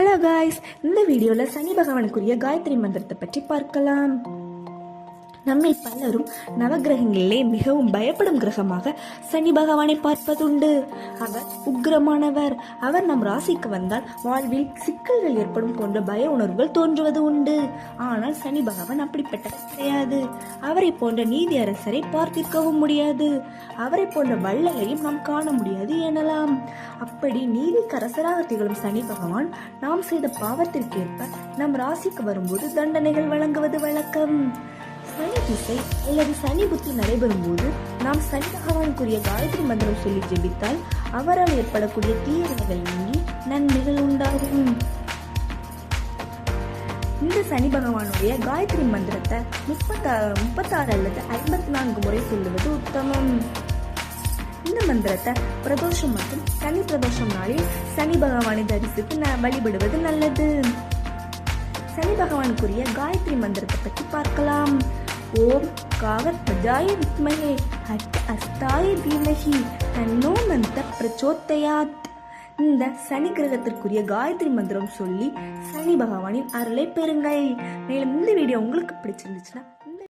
Hello guys இந்த வீடியோவில் சனி பகவானுக்குரிய காயத்ரி மந்திரத்தை பற்றி பார்க்கலாம். நம்மில் பலரும் நவகிரகங்களிலே மிகவும் பயப்படும் கிரகமாக சனி பகவானை பார்ப்பதுண்டு. அவர் உக்கிரமானவர் அவர் நம் ராசிக்கு வந்தால் வாழ்வில் சிக்கல்கள் ஏற்படும் போன்ற பய உணர்வுகள் தோன்றுவது உண்டு. ஆனால் சனி பகவான் அப்படிப்பட்டவர் கிடையாது. அவரை போன்ற நீதி அரசரை பார்த்திருக்கவும் முடியாது. அவரை போன்ற வள்ளலையும் நாம் காண முடியாது எனலாம். அப்படி நீதிக்கரசராக திகழும் சனி பகவான் நாம் செய்த பாவத்திற்கேற்ப நம் ராசிக்கு வரும்போது தண்டனைகள் வழங்குவது வழக்கம். திசை அல்லது சனி புத்தி நடைபெறும் போது நாம் சனி பகவானுக்குரிய காயத்ரி மந்திரம் சொல்லி ஜெபித்தால் அவரால் ஏற்படக்கூடிய தீயவைகள் நீங்கி நன்மைகள் உண்டாகும். இந்த சனி பகவானுடைய காயத்ரி மந்திரத்தை முப்பத்தாறு முப்பத்தாறு அல்லது ஐம்பத்தி நான்கு முறை சொல்லுவது உத்தமம். இந்த மந்திரத்தை பிரதோஷம் மற்றும் சனி பிரதோஷம் நாளில் சனி பகவானை தரிசித்து வழிபடுவது நல்லது. சனி பகவானுக்குரிய காயத்ரி மந்திரத்தை பற்றி பார்க்கலாம். ஓம் காவத்வஜாய வித்மகே ஹட் அஸ்தாய தீமகி தன்னோ மந்த பிரச்சோதயாத் இந்த சனி கிரகத்திற்குரிய காயத்ரி மந்திரம் சொல்லி சனி பகவானின் அருளை பெறுங்கள். மேலும் இந்த வீடியோ உங்களுக்கு பிடிச்சிருந்துச்சுன்னா